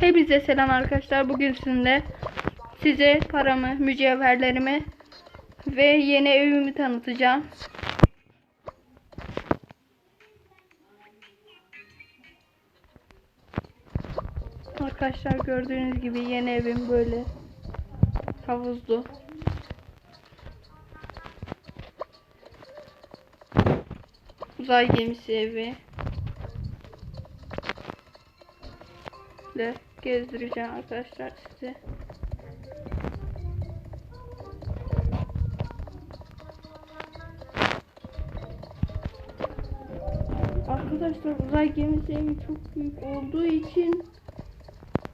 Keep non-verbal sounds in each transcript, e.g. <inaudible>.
Hepinize selam arkadaşlar. Bugün sizinle size paramı, mücevherlerimi ve yeni evimi tanıtacağım. Arkadaşlar gördüğünüz gibi yeni evim böyle havuzlu. Uzay gemisi evi. de gezdireceğim arkadaşlar size. Arkadaşlar uzay gemisi çok büyük olduğu için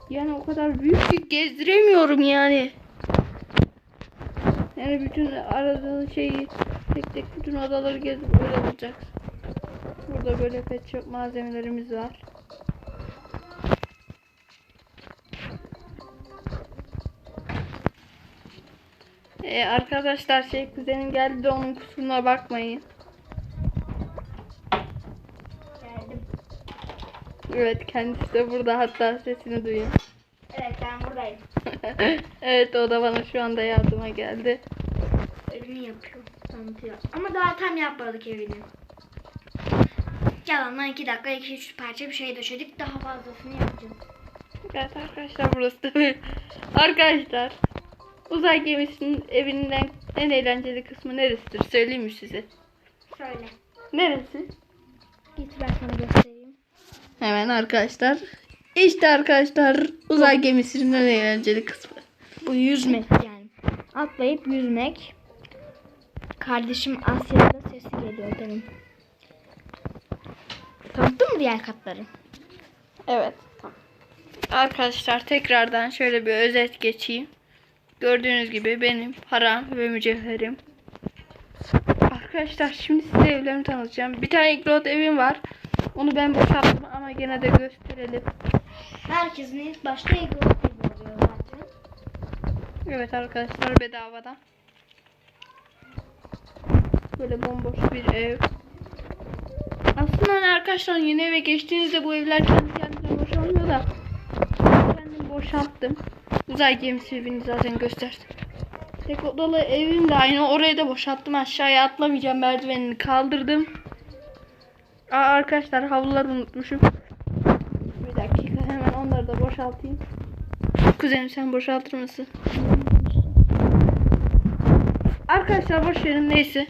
yani o kadar büyük ki gezdiremiyorum yani. Yani bütün aradığın şeyi tek tek bütün odaları gezip öyle bulacaksın. Burada böyle pet shop malzemelerimiz var. Ee, arkadaşlar şey kuzenim geldi de onun kusuruna bakmayın. Geldim. Evet kendisi de burada hatta sesini duyun. Evet ben buradayım. <laughs> evet o da bana şu anda yardıma geldi. Evini yapıyor. Tanıtıyor. Ama daha tam yapmadık evini. Yalandan 2 dakika 2-3 parça bir şey döşedik. Daha fazlasını yapacağım. Evet arkadaşlar burası da böyle. <laughs> Arkadaşlar uzay gemisinin evinden en eğlenceli kısmı neresidir söyleyeyim mi size? Şöyle. Neresi? Git ben sana göstereyim. Hemen arkadaşlar. İşte arkadaşlar uzay gemisinin en eğlenceli kısmı. Bu yüzmek yani. Atlayıp yüzmek. Kardeşim Asya'da sesi geliyor benim. Tanıttın mı diğer katları? Evet. Arkadaşlar tekrardan şöyle bir özet geçeyim. Gördüğünüz gibi benim param ve mücevherim. Arkadaşlar şimdi size evlerimi tanıtacağım. Bir tane iglot evim var. Onu ben boşalttım ama gene de gösterelim. Herkesin ilk başta ego oluyor zaten. Evet arkadaşlar bedavadan. Böyle bomboş bir ev. Aslında hani arkadaşlar yeni eve geçtiğinizde bu evler kendi kendine boşalmıyor da kendim boşalttım. Uzay gemisi evini zaten gösterdim. Tek odalı evim de aynı orayı da boşalttım. Aşağıya atlamayacağım merdivenini kaldırdım. Aa, arkadaşlar havluları unutmuşum. Bir dakika hemen onları da boşaltayım. Kuzenim sen boşaltır mısın? Arkadaşlar boş verin neyse.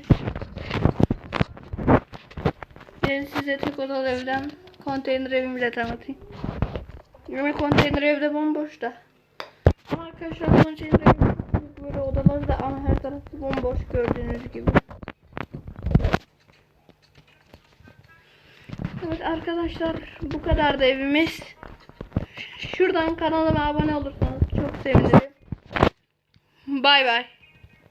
Ben size tek odalı evden konteyner evimi de tanıtayım. Yani konteyner evde bomboş da. Arkadaşlar çok büyük böyle odaları da ama her tarafı bomboş gördüğünüz gibi. Evet arkadaşlar bu kadar da evimiz. Şuradan kanalıma abone olursanız çok sevinirim. Bay bay.